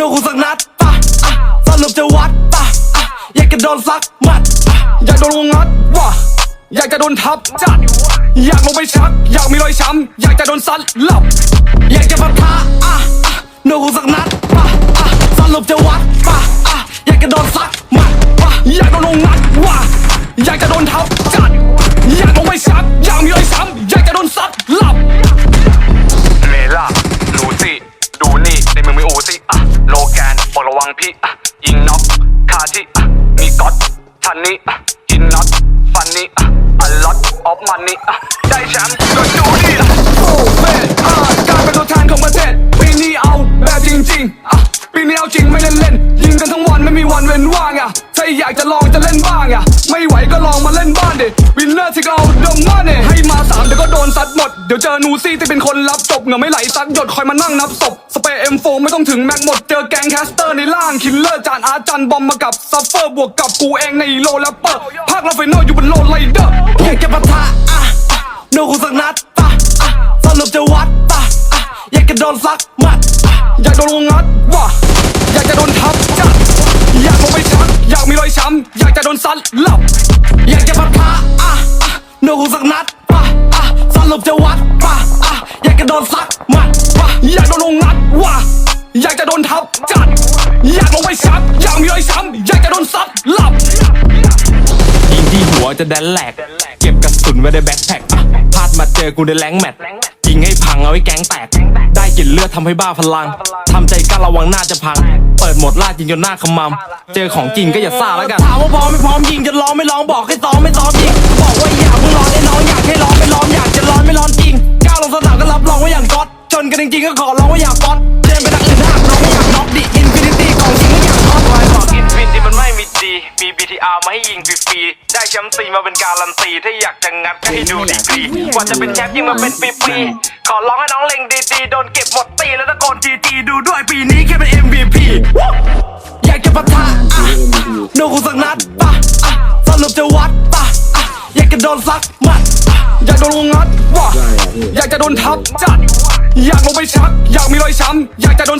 ดูกูสักนัดปะอะสรุปจะวัดปะอะอยากจะโดนสักหมัดอะอยากโดนวงงัดว่ะอยากจะโดนทับจัด อยากลงไปชัก อยากมีรอยช้ำอยากจะโดนซัดหลับ อยากจะปะทะอะอะดูกูสักนัดปะอะสรุปจะวัดปะอะอยากจะโดนสักหมัดปะอยากโดนวงงัดว่ะอยากจะโดนทับ บอกระวังพี่ยิงน็อกคาที่มีก๊อตทันนี้อินน็อตฟันนี้อัลล็อตออฟมันนี่ได้แชมป์ก็ดูนี่อะโอ้เฟ่อะการเป็นตัวแทนของประเทศปีนี้เอาแบบจริงๆอะปีนี้เอาจริงไม่เล่นเล่นยิงกันทั้งวันไม่มีวันเว้นว่างอะถ้าอยากจะลองจะเล่นบ้างอะไม่ไหวก็ลองมาเล่นบ้านดิวินเนอร์ที่เราดมมาเนี่ยให้มาสามเดี๋ยวก็โดนซัดหมดเดี๋ยวเจอนูซี่ที่เป็นคนรับจบเงือไม่ไหลซักหยดคอยมานั่งนับศพ็มโฟไม่ต้องถึงแม็กหมดเจอแกงแคสเตอร์ในล่างคิลเลอร์จานอาจันบอมมากับซัฟเฟอร์บวกกับกูเองในโลแรปเปอร์ภาคเราไฟนอลอยู่บนโลไลเดอร์อยากจะปะทะอะอะดูกูสักนัดปะอะสรุปจะวัดปะอะอยากจะโดนซักมัดอะอยากโดนงงัดว่ะอยากจะโดนทับจัดอยากลงไปชักอยากมีรอยช้ำอยากจะโดนซัดหลับอยากจะปะทะอะอะดูกูสักนัดปะอะสรุปจะวัดปะอะอยากจะโดนซักมัดปะอยากโดน งที่หัวจะแดนแหลก เก็บกระสุนไว้ในแบ็คแพ็คอะพลาดมาเจอกูในแรงแมทยิงให้พังเอาไว้แก๊งแตก ได้กลิ่นเลือดทำให้บ้าพลังทำใจกล้าระวังหน้าจะพัง เปิดหมดลาดยิงจนหน้าขมำเจอของจริงก็อย่าซ่าแล้วกันถามว่าพร้อมไม่พร้อมยิงจะร้องไม่ร้องบอกให้ซ้อมไม่ซ้อมยิงบอกว่าอยากมึงร้อนไอ้น้องอยากให้ร้องไม่ร้องอยากจะร้อนไม่ร้อนจริงก้าวลงสนามก็รับรองว่าอย่างก๊อตจนกันจริงๆก็ขอร้องว่าอยาก๊อตเดินไปทางอื่นถ้าน้องไม่อยากน็อกดิ มี BTR มาให้ยิงฟรีๆได้แชมป์ซีมาเป็นการันตีถ้าอยากจะงัดก็ให้ดูดีกรีกว่าจะเป็นแชมป์ยิงมาเป็นปีๆขอร้องให้น้องเล็งดีๆโดนเก็บหมดตีแล้วตะโกนจีจีดูด้วยปีนี้แค่เป็น MVP อยากจะปะทะอะดูกูสักนัดปะอะสรุปจะวัดปะอะอยากจะโดนซักหมัดอะอยากโดนวงงัดว่ะอยากจะโดนทับจัด อยากลงไปชัก อยากมีรอยช้ำอยากจะโดน